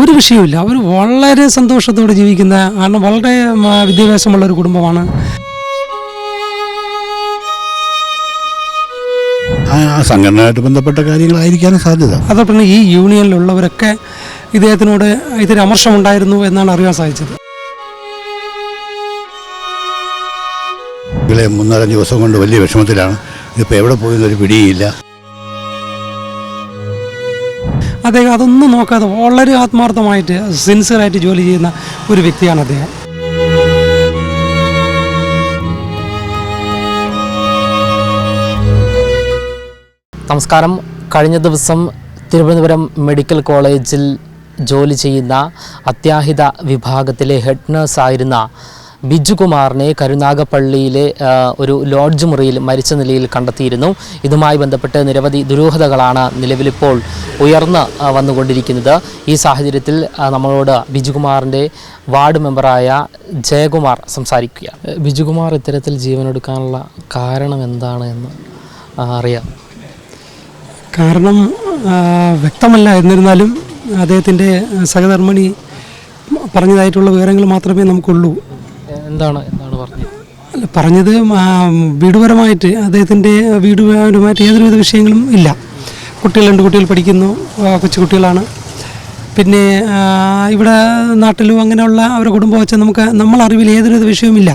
ഒരു വിഷയമില്ല അവർ വളരെ സന്തോഷത്തോടെ ജീവിക്കുന്ന കാരണം വളരെ വിദ്യാഭ്യാസമുള്ള ഒരു കുടുംബമാണ്. സംഘടനയായിട്ട് ബന്ധപ്പെട്ട കാര്യങ്ങളായിരിക്കാനും സാധ്യത. അതോടൊപ്പം ഈ യൂണിയനിലുള്ളവരൊക്കെ ഇദ്ദേഹത്തിനോട് ഇതിന് അമർഷമുണ്ടായിരുന്നു എന്നാണ് അറിയാൻ സാധിച്ചത്. ഇവിടെ മൂന്നാലഞ്ച് ദിവസം കൊണ്ട് വലിയ വിഷമത്തിലാണ്. ഇതിപ്പോൾ എവിടെ പോയെന്നൊരു പിടിയില്ല. അദ്ദേഹം അതൊന്നും നോക്കാതെ വളരെ ആത്മാർത്ഥമായിട്ട് സിൻസിയറായിട്ട് ജോലി ചെയ്യുന്ന ഒരു വ്യക്തിയാണ് അദ്ദേഹം. നമസ്കാരം. കഴിഞ്ഞ ദിവസം തിരുവനന്തപുരം മെഡിക്കൽ കോളേജിൽ ജോലി ചെയ്യുന്ന അത്യാഹിത വിഭാഗത്തിലെ ഹെഡ് നഴ്സ് ആയിരുന്ന ബിജുകുമാറിനെ കരുനാഗപ്പള്ളിയിലെ ഒരു ലോഡ്ജ് മുറിയിൽ മരിച്ച നിലയിൽ കണ്ടെത്തിയിരുന്നു. ഇതുമായി ബന്ധപ്പെട്ട് നിരവധി ദുരൂഹതകളാണ് നിലവിലിപ്പോൾ ഉയർന്ന് വന്നുകൊണ്ടിരിക്കുന്നത്. ഈ സാഹചര്യത്തിൽ നമ്മളോട് ബിജുകുമാറിന്റെ വാർഡ് മെമ്പറായ ജയകുമാർ സംസാരിക്കുക ബിജുകുമാർ ഇത്തരത്തിൽ ജീവനെടുക്കാനുള്ള കാരണം എന്താണ് എന്ന് അറിയാം. കാരണം വ്യക്തമല്ല. എന്നിരുന്നാലും അദ്ദേഹത്തിന്റെ സഹധർമ്മിണി പറഞ്ഞതായിട്ടുള്ള വിവരങ്ങൾ മാത്രമേ നമുക്കുള്ളൂ. എന്താണ് എന്താണ് പറഞ്ഞത്? അല്ല, പറഞ്ഞത് വീടുപരമായിട്ട് അദ്ദേഹത്തിന്റെ വീടുപരമായിട്ട് യാതൊരുവിധ വിഷയങ്ങളും ഇല്ല. കുട്ടികൾ രണ്ട് കുട്ടികൾ പഠിക്കുന്നു കൊച്ചുകുട്ടികളാണ് കൊച്ചു കുട്ടികളാണ്. പിന്നെ ഇവിടെ നാട്ടിലും അങ്ങനെയുള്ള അവരുടെ കുടുംബം വെച്ചാൽ നമുക്ക് നമ്മൾ അറിവിൽ ഏതൊരുവിധ വിഷയവുമില്ല.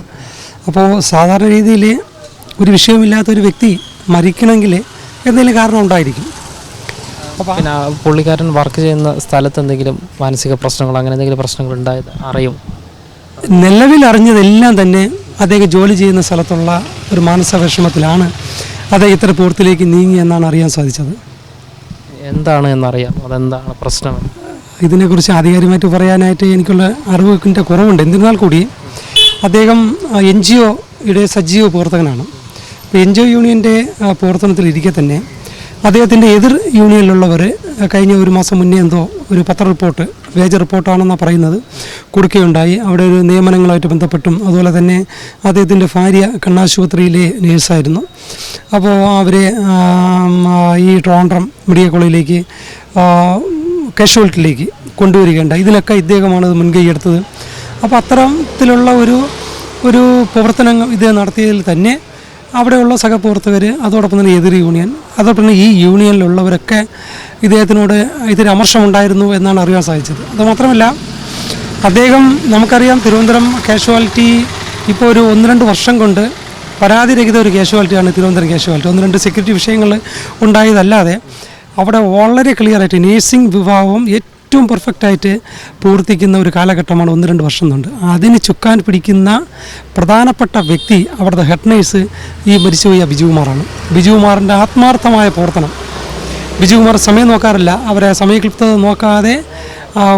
അപ്പോൾ സാധാരണ രീതിയിൽ ഒരു വിഷയമില്ലാത്ത ഒരു വ്യക്തി മരിക്കണമെങ്കിൽ എന്തെങ്കിലും കാരണം ഉണ്ടായിരിക്കും. പിന്നെ പുള്ളിക്കാരൻ വർക്ക് ചെയ്യുന്ന സ്ഥലത്ത് എന്തെങ്കിലും മാനസിക പ്രശ്നങ്ങൾ അങ്ങനെ എന്തെങ്കിലും പ്രശ്നങ്ങൾ ഉണ്ടായത് അറിയും? നിലവിൽ അറിഞ്ഞതെല്ലാം തന്നെ അദ്ദേഹം ജോലി ചെയ്യുന്ന സ്ഥലത്തുള്ള ഒരു മാനസിക വിഷമത്തിലാണ് അദ്ദേഹം ഇത്ര പൂർത്തിലേക്ക് നീങ്ങി എന്നാണ് അറിയാൻ സാധിച്ചത്. എന്താണ് എന്നറിയാം. അതെന്താണ് പ്രശ്നം? ഇതിനെക്കുറിച്ച് ആധികാരികമായിട്ട് പറയാനായിട്ട് എനിക്കുള്ള അറിവിന്റെ കുറവുണ്ട്. എന്നിരുന്നാൽ കൂടി അദ്ദേഹം എൻ ജി ഒയുടെ സജീവ പ്രവർത്തകനാണ്. അപ്പോൾ എൻ ജി ഒ യൂണിയന്റെ പ്രവർത്തനത്തിലിരിക്കെ തന്നെ അദ്ദേഹത്തിന്റെ എതിർ യൂണിയനിലുള്ളവർ കഴിഞ്ഞ ഒരു മാസം മുന്നേ എന്തോ ഒരു പത്ര റിപ്പോർട്ട് വേജ റിപ്പോർട്ടാണെന്നാണ് പറയുന്നത് കൊടുക്കുകയുണ്ടായി. അവിടെ ഒരു നിയമനങ്ങളായിട്ട് ബന്ധപ്പെട്ടും അതുപോലെ തന്നെ അദ്ദേഹത്തിന്റെ ഭാര്യ കണ്ണാശുപത്രിയിലെ നേഴ്സായിരുന്നു. അപ്പോൾ അവരെ ഈ ട്രോൺഡ്രം മെഡിക്കൽ കോളേജിലേക്ക് കാഷ്വാലിറ്റിയിലേക്ക് കൊണ്ടുവരികയുണ്ടായി. ഇതിലൊക്കെ ഇദ്ദേഹമാണ് മുൻകൈ എടുത്തത്. അപ്പോൾ അത്തരത്തിലുള്ള ഒരു ഒരു പ്രവർത്തനം ഇത് നടത്തിയതിൽ തന്നെ അവിടെയുള്ള സഹപ്രവർത്തകർ അതോടൊപ്പം തന്നെ എതിർ യൂണിയൻ അതോടൊപ്പം തന്നെ ഈ യൂണിയനിലുള്ളവരൊക്കെ ഇദ്ദേഹത്തിനോട് അമർഷം അമർഷമുണ്ടായിരുന്നു എന്നാണ് അറിയാൻ സാധിച്ചത്. അതുമാത്രമല്ല അദ്ദേഹം നമുക്കറിയാം തിരുവനന്തപുരം കാഷ്വാലിറ്റി ഇപ്പോൾ ഒരു ഒന്ന് രണ്ട് വർഷം കൊണ്ട് പരാതിരഹിത ഒരു കാഷ്വാലിറ്റിയാണ് തിരുവനന്തപുരം കാഷ്വാലിറ്റി. ഒന്ന് രണ്ട് സെക്യൂരിറ്റി വിഷയങ്ങൾ ഉണ്ടായതല്ലാതെ അവിടെ വളരെ ക്ലിയറായിട്ട് നേഴ്സിംഗ് വിഭാഗവും ഏറ്റവും പെർഫെക്റ്റ് ആയിട്ട് പൂർത്തിക്കുന്ന ഒരു കാലഘട്ടമാണ് ഒന്ന് രണ്ട് വർഷം കൊണ്ട്. അതിന് ചുക്കാൻ പിടിക്കുന്ന പ്രധാനപ്പെട്ട വ്യക്തി അവിടുത്തെ ഹെഡ് നേഴ്സ് ഈ മരിച്ചുപോയ ബിജുകുമാറാണ്. ബിജുകുമാറിന്റെ ആത്മാർത്ഥമായ പ്രവർത്തനം. ബിജുകുമാർ സമയം നോക്കാറില്ല. അവരെ സമയക്ലിപ്തത നോക്കാതെ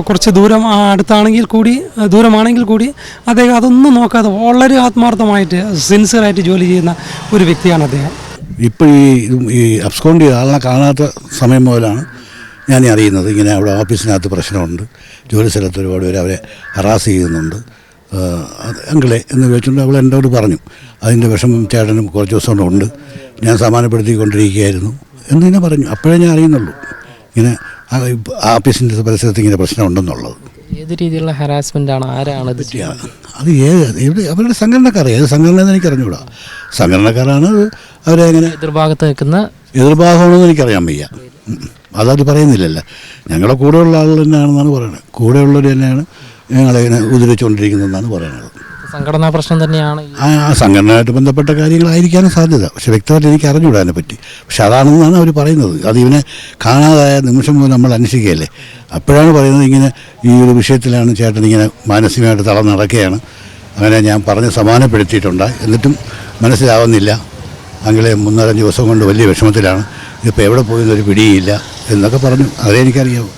കുറച്ച് ദൂരം അടുത്താണെങ്കിൽ കൂടി ദൂരമാണെങ്കിൽ കൂടി അദ്ദേഹം അതൊന്നും നോക്കാതെ വളരെ ആത്മാർത്ഥമായിട്ട് സിൻസിയറായിട്ട് ജോലി ചെയ്യുന്ന ഒരു വ്യക്തിയാണ് അദ്ദേഹം. ഇപ്പോൾ ഈ ഈ അബ്സ്കോണ്ട് ചെയ്ത കാണാത്ത സമയം മുതലാണ് ഞാൻ അറിയുന്നത്. ഇങ്ങനെ അവിടെ ഓഫീസിനകത്ത് പ്രശ്നമുണ്ട്. ജോലി സ്ഥലത്ത് ഒരുപാട് പേര് അവരെ ഹറാസ് ചെയ്യുന്നുണ്ട്. അങ്കിളെ എന്ന് ചോദിച്ചുകൊണ്ട് അവൾ എന്നോട് പറഞ്ഞു. അതിന്റെ വിഷമം ചേട്ടനും കുറച്ച് ദിവസം കൊണ്ട് ഉണ്ട്. ഞാൻ സമാനപ്പെടുത്തിക്കൊണ്ടിരിക്കുകയായിരുന്നു എന്നിങ്ങനെ പറഞ്ഞു. അപ്പോഴേ ഞാൻ അറിയുന്നുള്ളൂ. ഇങ്ങനെ ഓഫീസിന്റെ പരിസരത്ത് ഇങ്ങനെ പ്രശ്നമുണ്ടെന്നുള്ളത്. ഏത് രീതിയിലുള്ള ഹറാസ്മെന്റ് ആണ്? ആരാണ് അത് ഏത്? എവിടെ അവരുടെ സംഘടനക്കാർ ഏത് സംഘടന എന്ന് എനിക്ക് അറിഞ്ഞുകൂടാ സംഘടനക്കാരാണ് അവരെങ്ങനെ അവരെ എങ്ങനെ എതിർഭാഗത്ത് നിൽക്കുന്ന എതിർഭാഗമാണെന്ന് എനിക്കറിയാൻ വയ്യ. അതവർ പറയുന്നില്ലല്ലോ. ഞങ്ങളെ കൂടെയുള്ള ആളുകൾ തന്നെയാണെന്നാണ് പറയുന്നത്. കൂടെയുള്ളവർ തന്നെയാണ് ഞങ്ങളിങ്ങനെ ഇങ്ങനെ ഉതിരിച്ചുകൊണ്ടിരിക്കുന്നതെന്നാണ് പറയുന്നത്. സംഘടനാ പ്രശ്നം തന്നെയാണ് ആ ആ സംഘടനയായിട്ട് ബന്ധപ്പെട്ട കാര്യങ്ങളായിരിക്കാനും സാധ്യത. പക്ഷെ വ്യക്തമായിട്ട് എനിക്ക് അറിഞ്ഞുവിടാനെ പറ്റി പക്ഷെ അതാണെന്നാണ് അവർ പറയുന്നത്. അത് ഇവനെ കാണാതായ നിമിഷം മുതൽ നമ്മൾ അന്വേഷിക്കുകയല്ലേ. അപ്പോഴാണ് പറയുന്നത് ഇങ്ങനെ ഈ ഒരു വിഷയത്തിലാണ് ചേട്ടൻ ഇങ്ങനെ മാനസികമായിട്ട് തളർന്ന് നടക്കുകയാണ്. അങ്ങനെ ഞാൻ പറഞ്ഞ് സമാനപ്പെടുത്തിയിട്ടുണ്ട് എന്നിട്ടും മനസ്സിലാവുന്നില്ല. അങ്ങനെ മൂന്നാലഞ്ച് ദിവസം കൊണ്ട് വലിയ വിഷമത്തിലാണ്. ഇതിപ്പോൾ എവിടെ പോയെന്നൊരു പിടിയില്ല. എന്നൊക്കെ പറഞ്ഞു. അതേ എനിക്കറിയാവൂ.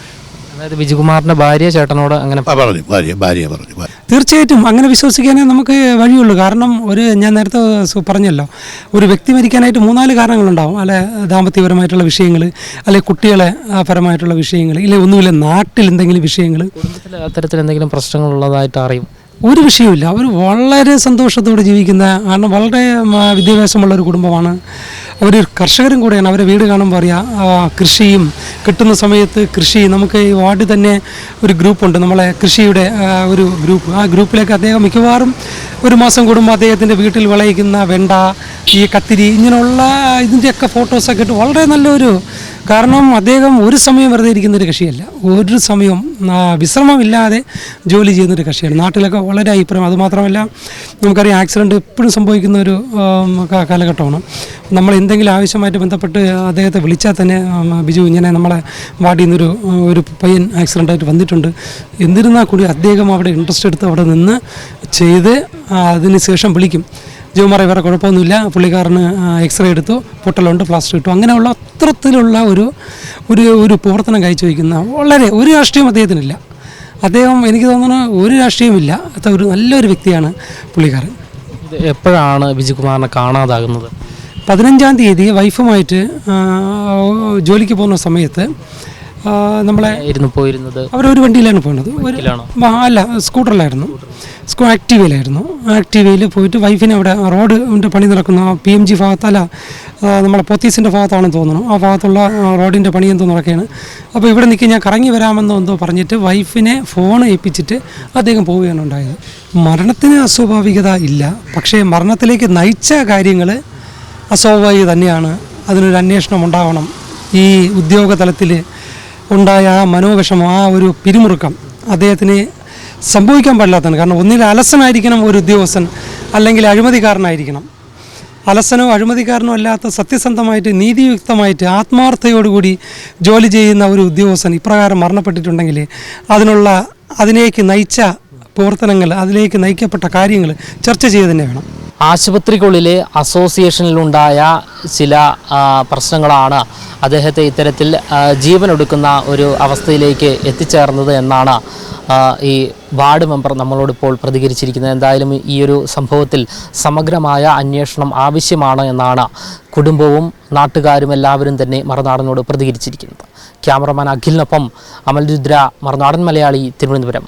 അതായത് ബിജുകുമാറിന്റെ ഭാര്യ ചേട്ടനോട് അങ്ങനെ ആ പറഞ്ഞു. ഭാര്യ ഭാര്യ പറഞ്ഞു. തീർച്ചയായിട്ടും അങ്ങനെ വിശ്വസിക്കാനേ നമുക്ക് വഴിയുള്ളൂ. കാരണം ഒരു ഞാൻ നേരത്തെ പറഞ്ഞല്ലോ ഒരു വ്യക്തി മരിക്കാനായിട്ട് മൂന്നാൽ കാരണങ്ങളുണ്ടാവും. അല്ലെ ദാമ്പത്യപരമായിട്ടുള്ള വിഷയങ്ങൾ അല്ലെ കുട്ടികളെ പരമായിട്ടുള്ള വിഷയങ്ങൾ ഇല്ലെ ഒന്നുമില്ല നാട്ടിൽ എന്തെങ്കിലും വിഷയങ്ങൾ കുടുംബത്തിൽ അത്തരത്തിൽ എന്തെങ്കിലും പ്രശ്നങ്ങൾ ഉള്ളതായിട്ട് അറിയും. ഒരു വിഷയമില്ല അവർ വളരെ സന്തോഷത്തോടെ ജീവിക്കുന്ന കാരണം വളരെ വിദ്യാഭ്യാസമുള്ള ഒരു കുടുംബമാണ്. അവർ കർഷകരും കൂടെയാണ്. അവരെ വീട് കാണുമ്പോൾ അറിയാം കൃഷിയും കിട്ടുന്ന സമയത്ത് കൃഷി നമുക്ക് ഈ വാർഡിൽ തന്നെ ഒരു ഗ്രൂപ്പുണ്ട്. നമ്മളെ കൃഷിയുടെ ഒരു ഗ്രൂപ്പ്. ആ ഗ്രൂപ്പിലേക്ക് അദ്ദേഹം മിക്കവാറും ഒരു മാസം കൂടുമ്പോൾ അദ്ദേഹത്തിന്റെ വീട്ടിൽ വിളയിക്കുന്ന വെണ്ട ഈ കത്തിരി ഇങ്ങനെയുള്ള ഇതിന്റെയൊക്കെ ഫോട്ടോസൊക്കെ ഇട്ട് വളരെ നല്ലൊരു കാരണം അദ്ദേഹം ഒരു സമയം വെറുതെ ഇരിക്കുന്നൊരു കക്ഷിയല്ല. ഒരു സമയം വിശ്രമമില്ലാതെ ജോലി ചെയ്യുന്നൊരു കക്ഷിയാണ്. നാട്ടിലൊക്കെ വളരെ അഭിപ്രായം. അതുമാത്രമല്ല നമുക്കറിയാം ആക്സിഡന്റ് എപ്പോഴും സംഭവിക്കുന്ന ഒരു കാലഘട്ടമാണ്. നമ്മൾ എന്തെങ്കിലും ആവശ്യമായിട്ട് ബന്ധപ്പെട്ട് അദ്ദേഹത്തെ വിളിച്ചാൽ തന്നെ ബിജു ഇങ്ങനെ നമ്മളെ വാർഡിൽ നിന്നൊരു ഒരു പയ്യൻ ആക്സിഡന്റായിട്ട് വന്നിട്ടുണ്ട്. എന്നിരുന്നാൽ കൂടി അദ്ദേഹം അവിടെ ഇൻട്രസ്റ്റ് എടുത്ത് അവിടെ നിന്ന് ചെയ്ത് അതിന് ശേഷം വിളിക്കും. ജോമാറെ വേറെ കുഴപ്പമൊന്നുമില്ല. പുള്ളിക്കാരന് എക്സ്റേ എടുത്തു പൊട്ടലുണ്ട് പ്ലാസ്റ്റർ ഇട്ടു. അങ്ങനെയുള്ള അത്തരത്തിലുള്ള ഒരു ഒരു ഒരു പ്രവർത്തനം കാഴ്ചവെക്കുന്ന വളരെ ഒരു രാഷ്ട്രീയം അദ്ദേഹത്തിനില്ല. അദ്ദേഹം എനിക്ക് തോന്നുന്നു ഒരു രാഷ്ട്രീയമില്ല അത്ര ഒരു നല്ലൊരു വ്യക്തിയാണ് പുള്ളിക്കാരൻ. എപ്പോഴാണ് ബിജുകുമാറിനെ കാണാതാകുന്നത്? പതിനഞ്ചാം തീയതി വൈഫുമായിട്ട് ജോലിക്ക് പോകുന്ന സമയത്ത് നമ്മളെ പോയിരുന്നത്. അവരൊരു വണ്ടിയിലാണ് ഇതിലാണോ അല്ല സ്കൂട്ടറിലായിരുന്നു. സ്കൂ ആക്റ്റീവയിലായിരുന്നു ആക്റ്റീവയിൽ പോയിട്ട് വൈഫിനെ അവിടെ റോഡിന്റെ പണി നടക്കുന്ന പി എം ജി ഭാഗത്തല്ല നമ്മളെ പൊത്തീസിന്റെ ഭാഗത്താണെന്ന് തോന്നുന്നു. ആ ഭാഗത്തുള്ള റോഡിന്റെ പണി എന്തോ നടക്കുകയാണ്. അപ്പോൾ ഇവിടെ നിൽക്കി ഞാൻ കറങ്ങി വരാമെന്നോ എന്തോ പറഞ്ഞിട്ട് വൈഫിനെ ഫോൺ ഏൽപ്പിച്ചിട്ട് അദ്ദേഹം പോവുകയാണ് ഉണ്ടായത്. മരണത്തിന് അസ്വാഭാവികത ഇല്ല. പക്ഷേ മരണത്തിലേക്ക് നയിച്ച കാര്യങ്ങൾ അസ്വാഭാവിക തന്നെയാണ്. അതിനൊരു അന്വേഷണം ഉണ്ടാവണം. ഈ ഉദ്യോഗ തലത്തിൽ ഉണ്ടായ ആ മനോവിഷമം ആ ഒരു പിരിമുറുക്കം അദ്ദേഹത്തിന് സംഭവിക്കാൻ പാടില്ലാത്തതാണ്. കാരണം ഒന്നിൽ അലസനായിരിക്കണം ഒരു ഉദ്യോഗസ്ഥൻ അല്ലെങ്കിൽ അഴിമതിക്കാരനായിരിക്കണം. അലസനോ അഴിമതിക്കാരനോ അല്ലാത്ത സത്യസന്ധമായിട്ട് നീതിയുക്തമായിട്ട് ആത്മാർത്ഥയോടുകൂടി ജോലി ചെയ്യുന്ന ഒരു ഉദ്യോഗസ്ഥൻ ഇപ്രകാരം മരണപ്പെട്ടിട്ടുണ്ടെങ്കിൽ അതിനുള്ള അതിലേക്ക് നയിച്ച പ്രവർത്തനങ്ങൾ അതിലേക്ക് നയിക്കപ്പെട്ട കാര്യങ്ങൾ ചർച്ച ചെയ്ത് തന്നെ വേണം. ആശുപത്രിക്കുള്ളിലെ അസോസിയേഷനിലുണ്ടായ ചില പ്രശ്നങ്ങളാണ് അദ്ദേഹത്തെ ഇത്തരത്തിൽ ജീവനൊടുക്കുന്ന ഒരു അവസ്ഥയിലേക്ക് എത്തിച്ചേർന്നത് എന്നാണ് ഈ വാർഡ് മെമ്പർ നമ്മളോട് ഇപ്പോൾ പ്രതികരിച്ചിരിക്കുന്നത്. എന്തായാലും ഈ ഒരു സംഭവത്തിൽ സമഗ്രമായ അന്വേഷണം ആവശ്യമാണ് എന്നാണ് കുടുംബവും നാട്ടുകാരും എല്ലാവരും തന്നെ മറുനാടനോട് പ്രതികരിച്ചിരിക്കുന്നത്. ക്യാമറമാൻ അഖിലിനൊപ്പം അമൽ രുദ്ര മറുനാടൻ മലയാളി തിരുവനന്തപുരം.